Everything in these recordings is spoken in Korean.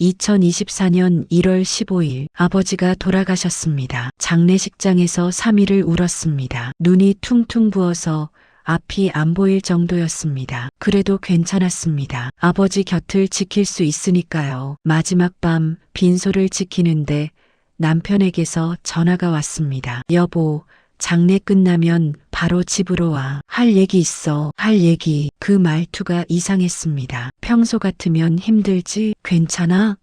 2024년 1월 15일 아버지가 돌아가셨습니다. 장례식장에서 3일을 울었습니다. 눈이 퉁퉁 부어서 앞이 안 보일 정도였습니다. 그래도 괜찮았습니다. 아버지 곁을 지킬 수 있으니까요. 마지막 밤 빈소를 지키는데 남편에게서 전화가 왔습니다. 여보, 장례 끝나면 바로 집으로 와. 할 얘기 있어. 할 얘기. 그 말투가 이상했습니다. 평소 같으면 힘들지? 괜찮아?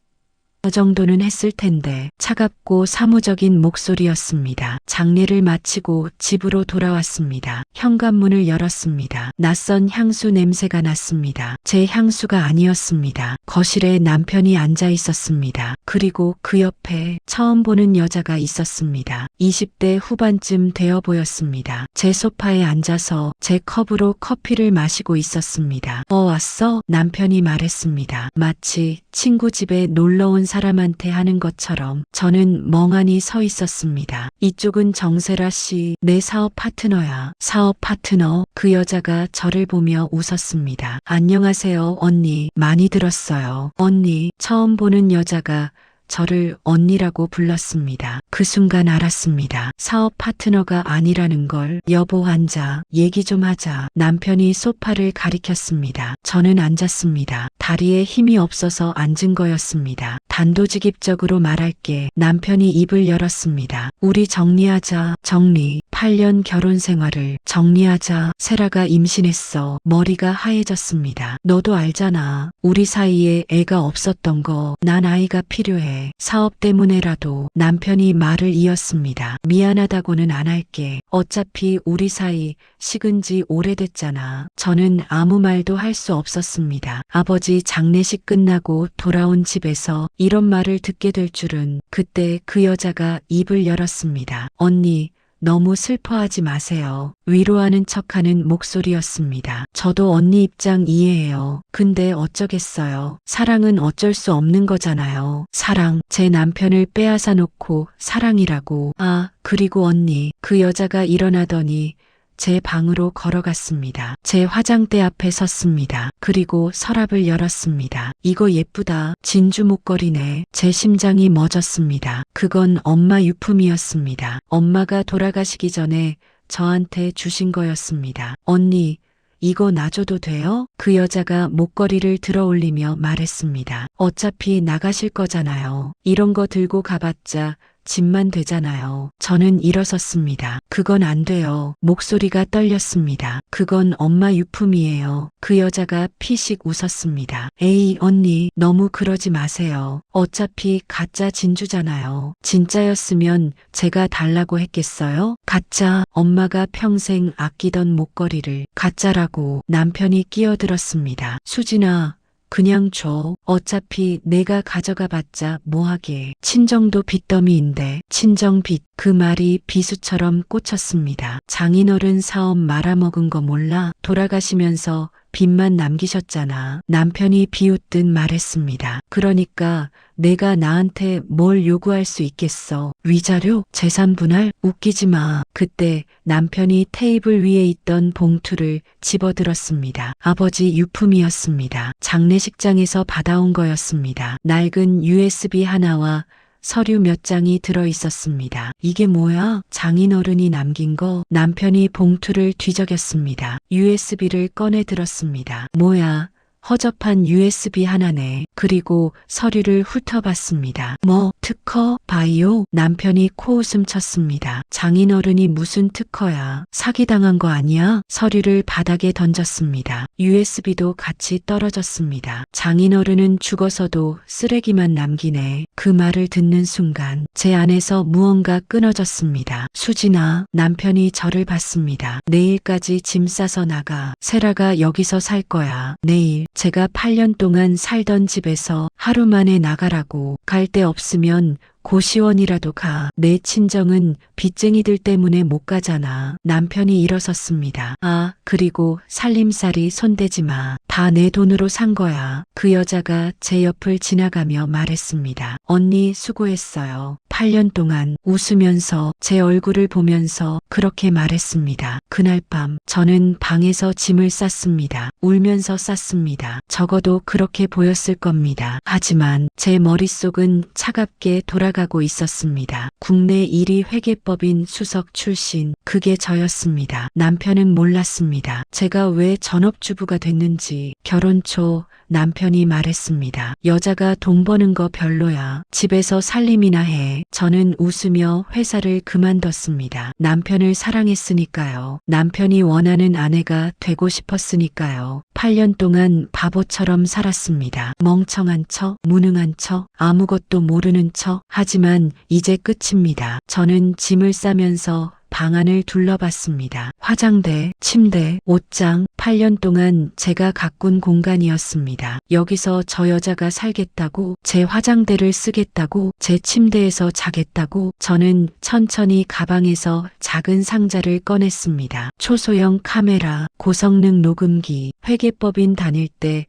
저 정도는 했을 텐데 차갑고 사무적인 목소리였습니다. 장례를 마치고 집으로 돌아왔습니다. 현관문을 열었습니다. 낯선 향수 냄새가 났습니다. 제 향수가 아니었습니다. 거실에 남편이 앉아 있었습니다. 그리고 그 옆에 처음 보는 여자가 있었습니다. 20대 후반쯤 되어 보였습니다. 제 소파에 앉아서 제 컵으로 커피를 마시고 있었습니다. 어 왔어? 남편이 말했습니다. 마치 친구 집에 놀러 온 사람한테 하는 것처럼 저는 멍하니 서 있었습니다. 이쪽은 정세라 씨, 내 사업 파트너야. 사업 파트너. 그 여자가 저를 보며 웃었습니다. 안녕하세요, 언니. 많이 들었어요. 언니. 처음 보는 여자가 저를 언니라고 불렀습니다. 그 순간 알았습니다. 사업 파트너가 아니라는 걸 여보 앉아 얘기 좀 하자. 남편이 소파를 가리켰습니다. 저는 앉았습니다. 다리에 힘이 없어서 앉은 거였습니다. 단도직입적으로 말할게 남편이 입을 열었습니다. 우리 정리하자. 정리. 8년 결혼 생활을 정리하자. 세라가 임신했어. 머리가 하얘졌습니다. 너도 알잖아. 우리 사이에 애가 없었던 거. 난 아이가 필요해. 사업 때문에라도 남편이 말을 이었습니다. 미안하다고는 안 할게. 어차피 우리 사이 식은 지 오래됐잖아. 저는 아무 말도 할 수 없었습니다. 아버지 장례식 끝나고 돌아온 집에서 이런 말을 듣게 될 줄은 그때 그 여자가 입을 열었습니다. 언니, 너무 슬퍼하지 마세요. 위로하는 척하는 목소리였습니다. 저도 언니 입장 이해해요. 근데 어쩌겠어요. 사랑은 어쩔 수 없는 거잖아요. 사랑, 제 남편을 빼앗아 놓고 사랑이라고. 아, 그리고 언니, 그 여자가 일어나더니 제 방으로 걸어갔습니다. 제 화장대 앞에 섰습니다. 그리고 서랍을 열었습니다. 이거 예쁘다. 진주 목걸이네. 제 심장이 멎었습니다. 그건 엄마 유품이었습니다. 엄마가 돌아가시기 전에 저한테 주신 거였습니다. 언니, 이거 놔줘도 돼요? 그 여자가 목걸이를 들어 올리며 말했습니다. 어차피 나가실 거잖아요. 이런 거 들고 가봤자 집만 되잖아요. 저는 일어섰습니다. 그건 안 돼요. 목소리가 떨렸습니다. 그건 엄마 유품이에요. 그 여자가 피식 웃었습니다. 에이, 언니, 너무 그러지 마세요. 어차피 가짜 진주잖아요. 진짜였으면 제가 달라고 했겠어요? 가짜, 엄마가 평생 아끼던 목걸이를 가짜라고 남편이 끼어들었습니다. 수진아, 그냥 줘. 어차피 내가 가져가 봤자 뭐하게. 친정도 빚더미인데 친정 빚 그 말이 비수처럼 꽂혔습니다. 장인어른 사업 말아먹은 거 몰라? 돌아가시면서 빚만 남기셨잖아. 남편이 비웃듯 말했습니다. 그러니까 내가 나한테 뭘 요구할 수 있겠어. 위자료? 재산 분할? 웃기지 마. 그때 남편이 테이블 위에 있던 봉투를 집어들었습니다. 아버지 유품이었습니다. 장례식장에서 받아온 거였습니다. 낡은 USB 하나와 서류 몇 장이 들어 있었습니다. 이게 뭐야? 장인어른이 남긴 거? 남편이 봉투를 뒤적였습니다. USB를 꺼내 들었습니다. 뭐야? 허접한 USB 하나네. 그리고 서류를 훑어봤습니다. 뭐, 특허? 바이오? 남편이 코웃음 쳤습니다. 장인어른이 무슨 특허야? 사기당한 거 아니야? 서류를 바닥에 던졌습니다. USB도 같이 떨어졌습니다. 장인어른은 죽어서도 쓰레기만 남기네. 그 말을 듣는 순간 제 안에서 무언가 끊어졌습니다. 수진아, 남편이 저를 봤습니다. 내일까지 짐 싸서 나가. 세라가 여기서 살 거야. 내일 제가 8년 동안 살던 집에서 하루 만에 나가라고 갈 데 없으면 고시원이라도 가. 내 친정은 빚쟁이들 때문에 못 가잖아. 남편이 일어섰습니다. 아, 그리고 살림살이 손대지 마. 다 내 돈으로 산 거야. 그 여자가 제 옆을 지나가며 말했습니다. 언니 수고했어요. 8년 동안 웃으면서 제 얼굴을 보면서 그렇게 말했습니다. 그날 밤 저는 방에서 짐을 쌌습니다. 울면서 쌌습니다. 적어도 그렇게 보였을 겁니다. 하지만 제 머릿속은 차갑게 돌아가고 있었습니다. 국내 1위 회계법인 수석 출신 그게 저였습니다. 남편은 몰랐습니다. 제가 왜 전업주부가 됐는지 결혼 초 남편이 말했습니다. 여자가 돈 버는 거 별로야. 집에서 살림이나 해. 저는 웃으며 회사를 그만뒀습니다. 남편을 사랑했으니까요. 남편이 원하는 아내가 되고 싶었으니까요. 8년 동안 바보처럼 살았습니다. 멍청한 척, 무능한 척, 아무것도 모르는 척. 하지만 이제 끝입니다. 저는 짐을 싸면서 방안을 둘러봤습니다. 화장대, 침대, 옷장, 8년 동안 제가 가꾼 공간이었습니다. 여기서 저 여자가 살겠다고, 제 화장대를 쓰겠다고, 제 침대에서 자겠다고, 저는 천천히 가방에서 작은 상자를 꺼냈습니다. 초소형 카메라, 고성능 녹음기, 회계법인 다닐 때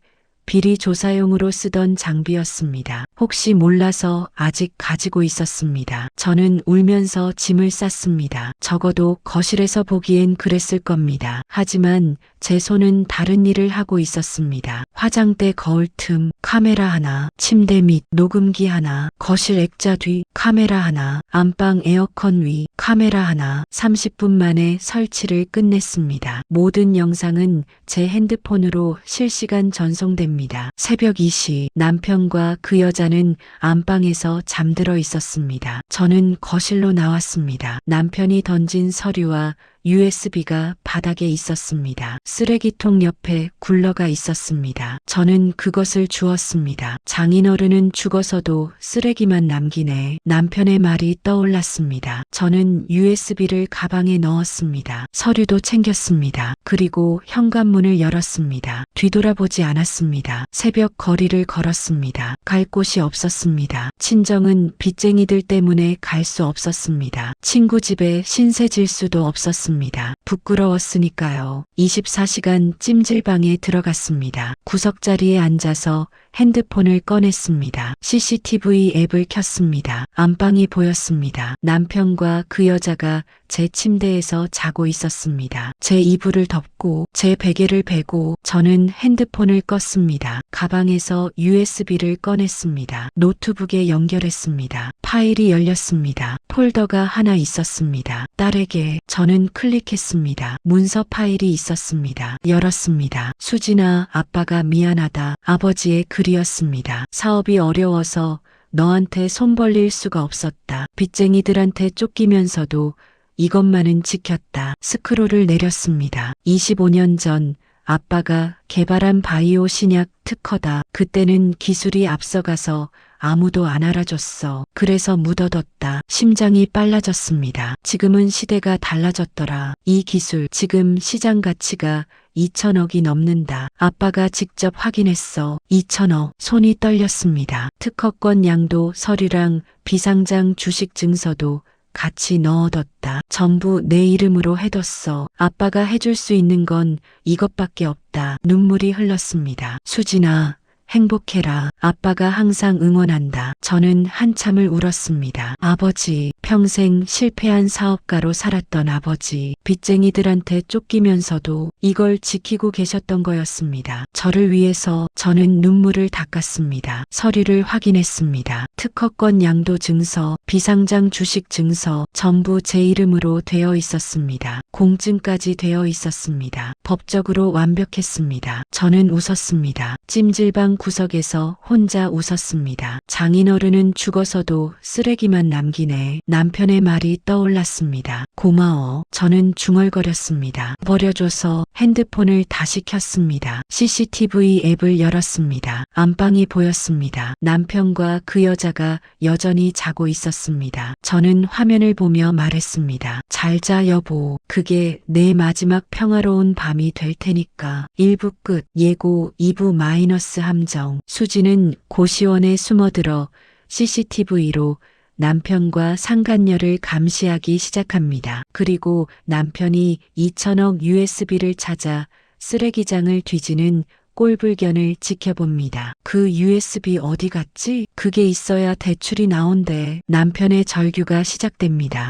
비리 조사용으로 쓰던 장비였습니다. 혹시 몰라서 아직 가지고 있었습니다. 저는 울면서 짐을 쌌습니다. 적어도 거실에서 보기엔 그랬을 겁니다. 하지만 제 손은 다른 일을 하고 있었습니다. 화장대 거울 틈, 카메라 하나, 침대 밑, 녹음기 하나, 거실 액자 뒤, 카메라 하나, 안방 에어컨 위, 카메라 하나, 30분 만에 설치를 끝냈습니다. 모든 영상은 제 핸드폰으로 실시간 전송됩니다. 새벽 2시 남편과 그 여자는 안방에서 잠들어 있었습니다. 저는 거실로 나왔습니다. 남편이 던진 서류와 USB가 바닥에 있었습니다. 쓰레기통 옆에 굴러가 있었습니다. 저는 그것을 주었습니다. 장인어른은 죽어서도 쓰레기만 남기네. 남편의 말이 떠올랐습니다. 저는 USB를 가방에 넣었습니다. 서류도 챙겼습니다. 그리고 현관문을 열었습니다. 뒤돌아보지 않았습니다. 새벽 거리를 걸었습니다. 갈 곳이 없었습니다. 친정은 빚쟁이들 때문에 갈 수 없었습니다. 친구 집에 신세 질 수도 없었습니다. 부끄러웠으니까요. 24시간 찜질방에 들어갔습니다. 구석자리에 앉아서 핸드폰을 꺼냈습니다. CCTV 앱을 켰습니다. 안방이 보였습니다. 남편과 그 여자가 제 침대에서 자고 있었습니다. 제 이불을 덮고 제 베개를 베고 저는 핸드폰을 껐습니다. 가방에서 USB를 꺼냈습니다. 노트북에 연결했습니다. 파일이 열렸습니다. 폴더가 하나 있었습니다. 딸에게 저는 클릭했습니다. 문서 파일이 있었습니다. 열었습니다. 수진아, 아빠가 미안하다. 아버지의 글 이었습니다. 사업이 어려워서 너한테 손 벌릴 수가 없었다. 빚쟁이들한테 쫓기면서도 이것만은 지켰다. 스크롤을 내렸습니다. 25년 전 아빠가 개발한 바이오 신약 특허다. 그때는 기술이 앞서가서 아무도 안 알아줬어. 그래서 묻어뒀다. 심장이 빨라졌습니다. 지금은 시대가 달라졌더라. 이 기술, 지금 시장 가치가 2천억이 넘는다. 아빠가 직접 확인했어. 2천억. 손이 떨렸습니다. 특허권 양도 서류랑 비상장 주식 증서도 같이 넣어뒀다. 전부 내 이름으로 해뒀어. 아빠가 해줄 수 있는 건 이것밖에 없다. 눈물이 흘렀습니다. 수진아, 행복해라. 아빠가 항상 응원한다. 저는 한참을 울었습니다. 아버지, 평생 실패한 사업가로 살았던 아버지, 빚쟁이들한테 쫓기면서도 이걸 지키고 계셨던 거였습니다. 저를 위해서 저는 눈물을 닦았습니다. 서류를 확인했습니다. 특허권 양도 증서, 비상장 주식 증서, 전부 제 이름으로 되어 있었습니다. 공증까지 되어 있었습니다. 법적으로 완벽했습니다. 저는 웃었습니다. 찜질방 구석에서 혼자 웃었습니다. 장인어른은 죽어서도 쓰레기만 남기네. 남편의 말이 떠올랐습니다. 고마워. 저는 중얼거렸습니다. 버려줘서 핸드폰을 다시 켰습니다. CCTV 앱을 열었습니다. 안방이 보였습니다. 남편과 그 여자가 여전히 자고 있었습니다. 저는 화면을 보며 말했습니다. 잘 자 여보. 그게 내 마지막 평화로운 밤이 될 테니까. 1부 끝. 예고 2부 마이너스 함정. 수지는 고시원에 숨어들어 CCTV로 남편과 상간녀를 감시하기 시작합니다. 그리고 남편이 2천억 USB를 찾아 쓰레기장을 뒤지는 꼴불견을 지켜봅니다. 그 USB 어디 갔지? 그게 있어야 대출이 나온대. 남편의 절규가 시작됩니다.